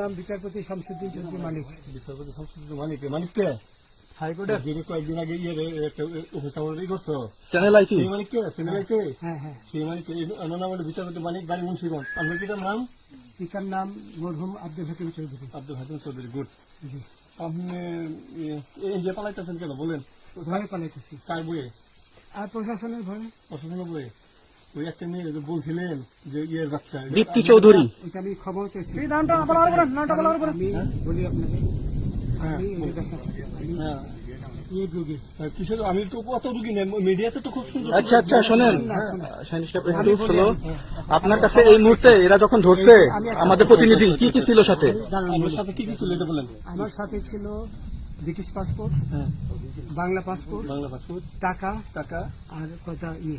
নাম বিচারপতি শামসুদ্দিন চৌধুরী মানিক বিচারপতি সংসদীয় মানিক মানিক কে? হাইকোর্টের যিনি কয়েকদিন আগে ইয়ে একটা উপস্থাপন করছ চ্যানেল আইটি? সেই মানিক কে? হ্যাঁ হ্যাঁ সেই নাম হলো বিচারপতি মানিক বাড়ি মুন্সিগঞ্জ। আপনার পিতার নাম? পিতার নাম মরহুম আব্দুল হাকিম চৌধুরী। আব্দুল হাকিম চৌধুরী গুড। জি। আপনি এই যে পালাইতেছেন কেন? বলেন। ভয়ে পালাইতেছি। কার বইয়ে? আর প্রশাসনের ভয়ে অসুবিধা বইয়ে? ওই একটা মেয়ে যে বলছিলেন যে ইয়ের বাচ্চা। দীপ্তি চৌধুরী। এটা আমি ক্ষমাও চাইছি। নামটা বলার পরে নামটা বলার পরে বলি আপনাকে আমি এই যে দেখাচ্ছি। আমি হ্যাঁ। রোগী। তো কত রুগী নেই মিডিয়াতে তো খুব সুন্দর। আচ্ছা আচ্ছা শোনেন। একটু স্লো আপনার কাছে এই মুহূর্তে এরা যখন ধরছে আমাদের প্রতিনিধি কি কি ছিল সাথে? বলি। সাথে কি কি ছিল এটা বলেন। আমার সাথে ছিল ব্রিটিশ পাসপোর্ট হ্যাঁ। Bangla passport Bangla passport. টাকা টাকা। আর কথা ইয়ে।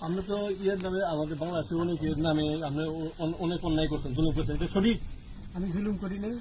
আমরা তো ইয়ের নামে আমাদের বাংলাদেশের অনেক ইয়ের নামে আমরা অনেক অন্যায় করছেন জুলুম করছেন এটা সঠিক? আমি জুলুম করি নাই।